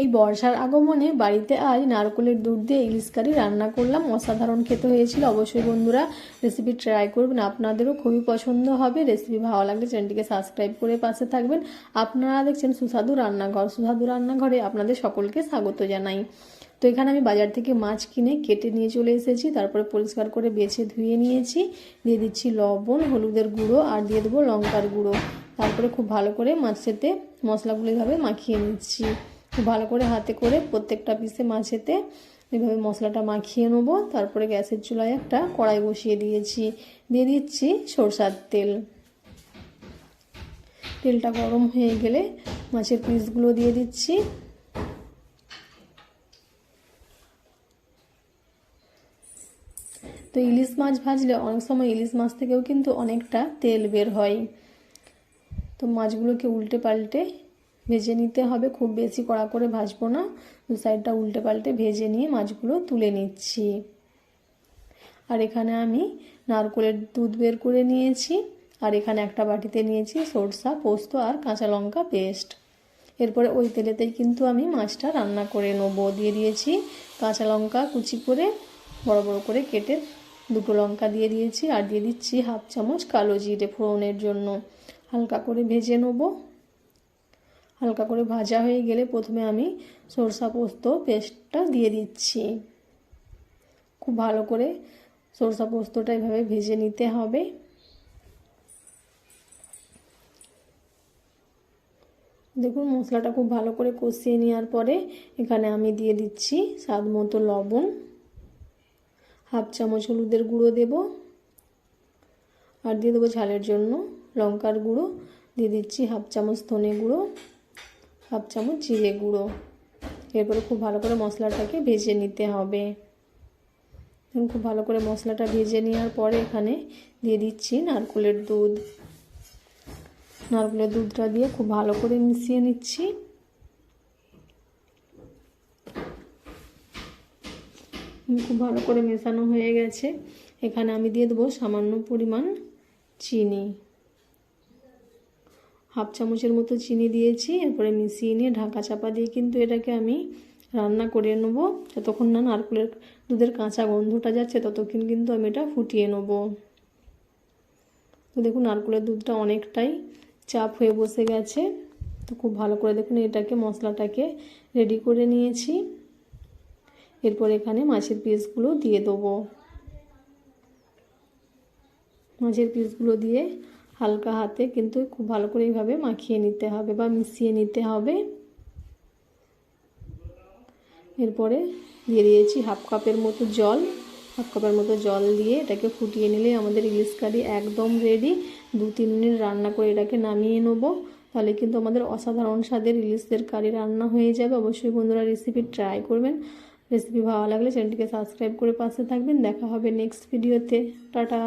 এই বর্ষার আগমনে বাড়িতে আজ নারকলের দুধ দিয়ে ইলিশ কারি রান্না করলাম। অসাধারণ খেতে হয়েছিল। অবশ্যই বন্ধুরা রেসিপি ট্রাই করবেন। আপনাদেরও খুবই পছন্দ হবে। রেসিপি ভালো লাগলে চ্যানেলটিকে সাবস্ক্রাইব করে পাশে থাকবেন। আপনারা দেখছেন সুস্বাদু রান্নাঘর। সুস্বাদু রান্নাঘরে আপনাদের সকলকে স্বাগত জানাই। তো এখানে আমি বাজার থেকে মাছ কিনে কেটে নিয়ে চলে এসেছি। তারপরে পরিষ্কার করে বেছে ধুয়ে নিয়েছি। দিয়ে দিচ্ছি লবণ, হলুদের গুঁড়ো আর দিয়ে দেবো লঙ্কার গুঁড়ো। তারপরে খুব ভালো করে মাছেতে মশলাগুলো এভাবে মাখিয়ে নিচ্ছি। খুব ভালো করে হাতে করে প্রত্যেকটা পিসে মাছেতে এভাবে মশলাটা মাখিয়ে নেব। তারপরে গ্যাসের চুলায় একটা কড়াই বসিয়ে দিয়েছি। দিয়ে দিচ্ছি সরষার তেল। তেলটা গরম হয়ে গেলে মাছের পিসগুলো দিয়ে দিচ্ছি। তো ইলিশ মাছ ভাজলে অনেক সময় ইলিশ মাছ থেকেও কিন্তু অনেকটা তেল বের হয়। তো মাছগুলোকে উল্টে পাল্টে ভেজে নিতে হবে, খুব বেশি কড়া করে ভাজবো না। দু সাইডটা উল্টে পাল্টে ভেজে নিয়ে মাছগুলো তুলে নিচ্ছি। আর এখানে আমি নারকলের দুধ বের করে নিয়েছি। আর এখানে একটা বাটিতে নিয়েছি সরষা, পোস্ত আর কাঁচা লঙ্কা পেস্ট। এরপরে ওই তেলেতেই কিন্তু আমি মাছটা রান্না করে নেব। দিয়ে দিয়েছি কাঁচা লঙ্কা কুচি করে বড় বড় করে কেটে দুটো লঙ্কা দিয়ে দিয়েছি। আর দিয়ে দিচ্ছি হাফ চামচ কালো জিরে ফোড়নের জন্য। হালকা করে ভেজে নেব। হালকা করে ভাজা হয়ে গেলে প্রথমে আমি সরষা পোস্ত পেস্টটা দিয়ে দিচ্ছি। খুব ভালো করে সরষা পোস্তটা এভাবে ভেজে নিতে হবে। দেখুন, মশলাটা খুব ভালো করে কষিয়ে নেওয়ার পরে এখানে আমি দিয়ে দিচ্ছি স্বাদ মতো লবণ। হাফ চামচ হলুদের গুঁড়ো দেব। আর দিয়ে দেবো ঝালের জন্য লঙ্কার গুঁড়ো। দিয়ে দিচ্ছি হাফ চামচ ধনে গুঁড়ো। হাফ চামচ জিরে গুঁড়ো। এরপরে খুব ভালো করে মশলাটাকে ভেজে নিতে হবে। খুব ভালো করে মশলাটা ভেজে নেওয়ার পরে এখানে দিয়ে দিচ্ছি নারকলের দুধ। নারকলের দুধটা দিয়ে খুব ভালো করে মিশিয়ে নিচ্ছি। খুব ভালো করে মেশানো হয়ে গেছে। এখানে আমি দিয়ে দেবো সামান্য পরিমাণ চিনি। হাফ চামচের মতো চিনি দিয়েছি, এরপরে মিশিয়ে নিয়ে ঢাকা চাপা দিয়ে কিন্তু এটাকে আমি রান্না করে নেব। যতক্ষণ না নারকেলের দুধের কাঁচা গন্ধটা যাচ্ছে, ততক্ষণ কিন্তু আমি এটা ফুটিয়ে নেব। তো দেখুন, নারকেলের দুধটা অনেকটাই চাপ হয়ে বসে গেছে। তো খুব ভালো করে দেখুন, এটাকে, মশলাটাকে রেডি করে নিয়েছি। এরপর এখানে মাছের পিসগুলো দিয়ে দেবো। মাছের পিসগুলো দিয়ে হালকা হাতে কিন্তু খুব ভালো করে এইভাবে মাখিয়ে নিতে হবে বা মিশিয়ে নিতে হবে। এরপরে দিয়ে দিয়েছি হাফ কাপের মতো জল। হাফ কাপের মতো জল দিয়ে এটাকে ফুটিয়ে নিলে আমাদের ইলিশ কারি একদম রেডি দু, তিন মিনিট রান্না করে এটাকে নামিয়ে নেব। তাহলে কিন্তু আমাদের অসাধারণ স্বাদের ইলিশের কারি রান্না হয়ে যাবে। অবশ্যই বন্ধুরা রেসিপি ট্রাই করবেন। রেসিপি ভালো লাগলে চ্যানেলটিকে সাবস্ক্রাইব করে পাশে থাকবেন। দেখা হবে নেক্সট ভিডিওতে টাটা।